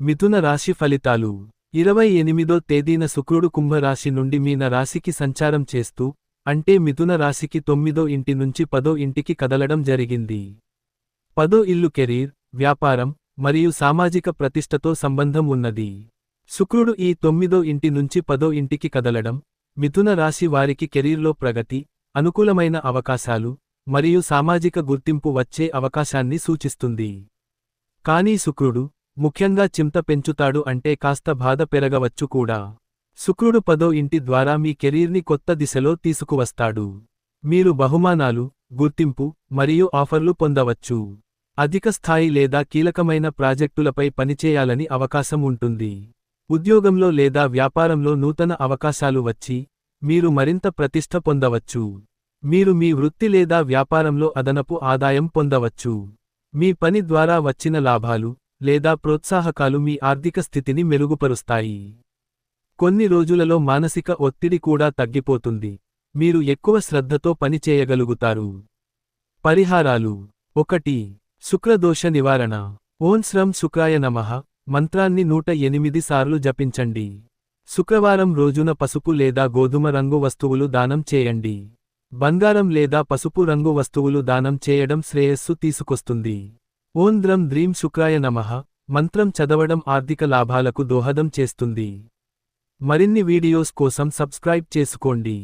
మిథున రాశి ఫలితాలు. ఇరవై ఎనిమిదో తేదీన శుక్రుడు కుంభరాశి నుండి మీన రాశికి సంచారం చేస్తూ అంటే మిథున రాశికి తొమ్మిదో ఇంటి నుంచి పదో ఇంటికి కదలడం జరిగింది. పదో ఇల్లు కెరీర్ వ్యాపారం మరియు సామాజిక ప్రతిష్టతో సంబంధం ఉన్నది. శుక్రుడు ఈ తొమ్మిదో ఇంటి నుంచి పదో ఇంటికి కదలడం మిథున రాశి వారికి కెరీర్లో ప్రగతి అనుకూలమైన అవకాశాలు మరియు సామాజిక గుర్తింపు వచ్చే అవకాశాన్ని సూచిస్తుంది. కానీ శుక్రుడు ముఖ్యంగా చింత పెంచుతాడు అంటే కాస్త బాధ పెరగవచ్చు కూడా. శుక్రుడు పదో ఇంటి ద్వారా మీ కెరీర్ని కొత్త దిశలో తీసుకువస్తాడు. మీరు బహుమానాలు గుర్తింపు మరియు ఆఫర్లు పొందవచ్చు. అధిక స్థాయి లేదా కీలకమైన ప్రాజెక్టులపై పనిచేయాలని అవకాశం ఉంటుంది. ఉద్యోగంలో లేదా వ్యాపారంలో నూతన అవకాశాలు వచ్చి మీరు మరింత ప్రతిష్ట పొందవచ్చు. మీరు మీ వృత్తి లేదా వ్యాపారంలో అదనపు ఆదాయం పొందవచ్చు. మీ పని ద్వారా వచ్చిన లాభాలు లేదా ప్రోత్సాహకాలు మీ ఆర్థిక స్థితిని మెరుగుపరుస్తాయి. కొన్ని రోజులలో మానసిక ఒత్తిడి కూడా తగ్గిపోతుంది. మీరు ఎక్కువ శ్రద్ధతో పనిచేయగలుగుతారు పరిహారాలు. ఒకటి. శుక్రదోష నివారణ. ఓం శ్రం శుక్రాయ నమః. మంత్రాన్ని నూట ఎనిమిది సార్లు జపించండి. శుక్రవారం రోజున పసుపు లేదా గోధుమ రంగు వస్తువులు దానం చేయండి. బంగారం లేదా పసుపు రంగు వస్తువులు దానం చేయడం శ్రేయస్సు తీసుకొస్తుంది. ఓం ద్రం ద్రీం శుక్రాయ నమః. మంత్రం చదవడం ఆర్థిక లాభాలకు దోహదం చేస్తుంది. మరిన్ని వీడియోస్ కోసం సబ్స్క్రైబ్ చేసుకోండి.